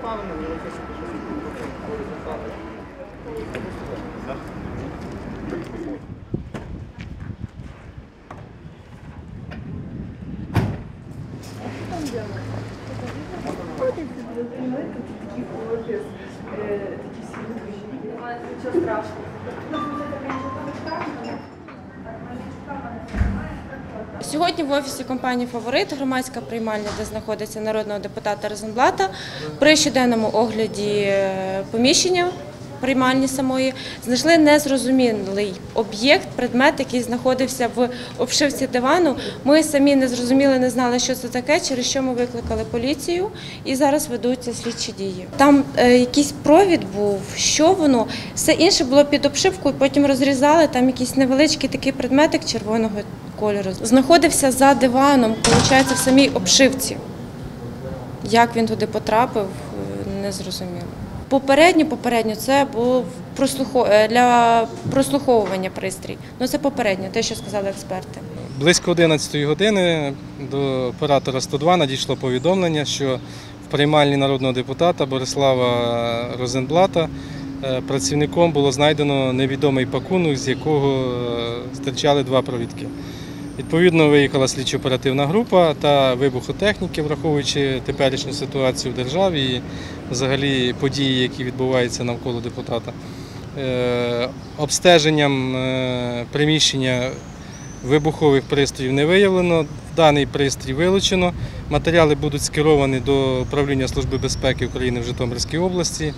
обставини, ми це по страшного. Сьогодні в офісі компанії Фаворит громадська приймальня, де знаходиться народного депутата Розенблата, при щоденному огляді е, поміщення приймальні самої знайшли незрозумілий об'єкт, предмет, який знаходився в обшивці дивану. Ми самі не зрозуміли, не знали, що це таке, через що ми викликали поліцію і зараз ведуться слідчі дії. Там е, якийсь провід був, що воно, все інше було під обшивкою, потім розрізали там якийсь невеличкий такий предметик червоного кольору. Знаходився за диваном, виходить, в самій обшивці. Як він туди потрапив, не зрозуміло. Попередньо, попередньо це був е, для прослуховування пристрій. Ну це попередньо, те, що сказали експерти. Близько 11 години до оператора 102 надійшло повідомлення, що в приймальні народного депутата Борислава Розенблата е, працівником було знайдено невідомий пакунок, з якого е, стирчали два провідки. Відповідно, виїхала слідчо-оперативна група та вибухотехніки, враховуючи теперішню ситуацію в державі і взагалі події, які відбуваються навколо депутата. Е, Обстеженням е, приміщення Вибухових пристроїв не виявлено. Даний пристрій вилучено. Матеріали будуть скеровані до управління Служби безпеки України в Житомирській області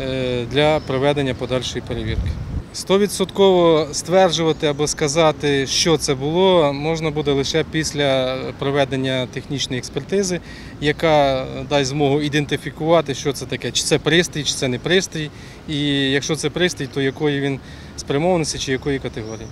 е, для проведення подальшої перевірки. Стовідсотково стверджувати або сказати, що це було, можна буде лише після проведення технічної експертизи, яка дасть змогу ідентифікувати, що це таке, чи це пристрій, чи це не пристрій, і якщо це пристрій, то якої він спрямованості чи якої категорії.